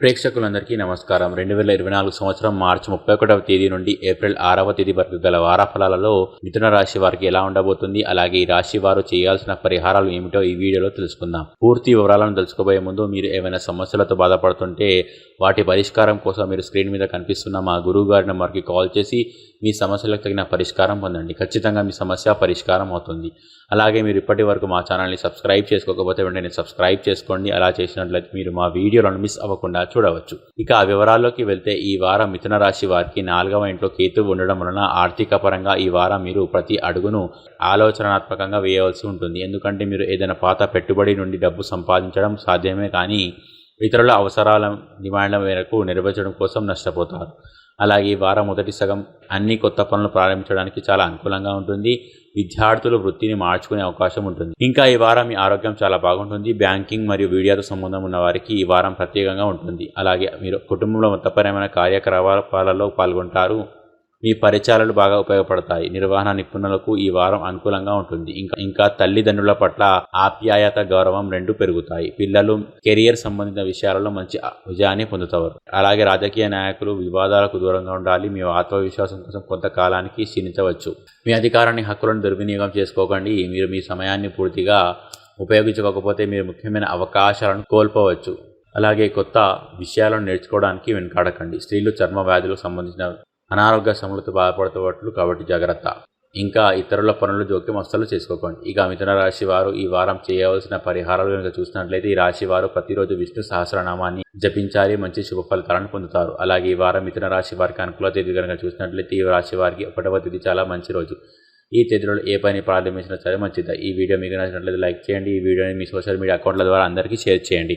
ప్రేక్షకులందరికీ నమస్కారం. రెండు వేల ఇరవై నాలుగు సంవత్సరం మార్చి ముప్పై ఒకటవ తేదీ నుండి ఏప్రిల్ ఆరవ తేదీ వరకు గల వార ఫలాలలో మిథున రాశి వారికి ఎలా ఉండబోతుంది అలాగే ఈ రాశి వారు చేయాల్సిన పరిహారాలు ఏమిటో ఈ వీడియోలో తెలుసుకుందాం. పూర్తి వివరాలను తెలుసుకోబోయే ముందు మీరు ఏమైనా సమస్యలతో బాధపడుతుంటే వాటి పరిష్కారం కోసం మీరు స్క్రీన్ మీద కనిపిస్తున్న మా గురువు గారి నెంబర్కి కాల్ చేసి మీ సమస్యలకు తగిన పరిష్కారం పొందండి. ఖచ్చితంగా మీ సమస్య పరిష్కారం అవుతుంది. అలాగే మీరు ఇప్పటి వరకు మా ఛానల్ని సబ్స్క్రైబ్ చేసుకోకపోతే వెంటనే సబ్స్క్రైబ్ చేసుకోండి. అలా చేసినట్లయితే మీరు మా వీడియోలను మిస్ అవ్వకుండా చూడవచ్చు. ఇక ఆ వివరాల్లోకి వెళ్తే ఈ వారం మిథున రాశి వారికి నాలుగవ ఇంట్లో కేతువు ఉండడం వలన ఆర్థిక పరంగా ఈ వారం మీరు ప్రతి అడుగును ఆలోచనాత్మకంగా వేయవలసి ఉంటుంది. ఎందుకంటే మీరు ఏదైనా పాత పెట్టుబడి నుండి డబ్బు సంపాదించడం సాధ్యమే కానీ ఇతరుల అవసరాల డిమాండ్ల మేరకు నెరవేర్చడం కోసం నష్టపోతారు. అలాగే ఈ వారం మొదటి సగం అన్ని కొత్త పనులు ప్రారంభించడానికి చాలా అనుకూలంగా ఉంటుంది. విద్యార్థులు వృత్తిని మార్చుకునే అవకాశం ఉంటుంది. ఇంకా ఈ వారం మీ ఆరోగ్యం చాలా బాగుంటుంది. బ్యాంకింగ్ మరియు మీడియాతో సంబంధం ఉన్న వారికి ఈ వారం ప్రత్యేకంగా ఉంటుంది. అలాగే మీరు కుటుంబంలో మతపరమైన కార్యకలాపాలలో పాల్గొంటారు. మీ పరిచయాలు బాగా ఉపయోగపడతాయి. నిర్వహణ నిపుణులకు ఈ వారం అనుకూలంగా ఉంటుంది. ఇంకా ఇంకా తల్లిదండ్రుల పట్ల ఆప్యాయత గౌరవం రెండు పెరుగుతాయి. పిల్లలు కెరియర్ సంబంధిత విషయాలలో మంచి విజయాన్ని పొందుతారు. అలాగే రాజకీయ నాయకులు వివాదాలకు దూరంగా ఉండాలి. మీ ఆత్మవిశ్వాసం కోసం కొంతకాలానికి క్షీణించవచ్చు. మీ అధికారాన్ని హక్కులను దుర్వినియోగం చేసుకోకండి. మీరు మీ సమయాన్ని పూర్తిగా ఉపయోగించుకోకపోతే మీరు ముఖ్యమైన అవకాశాలను కోల్పోవచ్చు. అలాగే కొత్త విషయాలను నేర్చుకోవడానికి వెనుకాడకండి. స్త్రీలు చర్మ వ్యాధులకు సంబంధించిన అనారోగ్య సమలతో బాధపడుతున్నట్లు కాబట్టి జాగ్రత్త. ఇంకా ఇతరుల పనులు జోక్యం అస్సలు చేసుకోకండి. ఇక మిథున రాశి వారు ఈ వారం చేయవలసిన పరిహారాలు కనుక చూసినట్లయితే ఈ రాశి వారు ప్రతిరోజు విష్ణు సహస్రనామాన్ని జపించాలి. మంచి శుభ ఫలితాలను పొందుతారు. అలాగే ఈ వారం మిథున రాశి వారికి అనుకూల తేదీ కనుక చూసినట్లయితే ఈ రాశి వారికి ఒకటవ తేదీ చాలా మంచి రోజు. ఈ తేదీలో ఏ పని ప్రారంభించినా సరే మంచిది. ఈ వీడియో మీకు నచ్చినట్లయితే లైక్ చేయండి. ఈ వీడియోని మీ సోషల్ మీడియా అకౌంట్ల ద్వారా అందరికీ షేర్ చేయండి.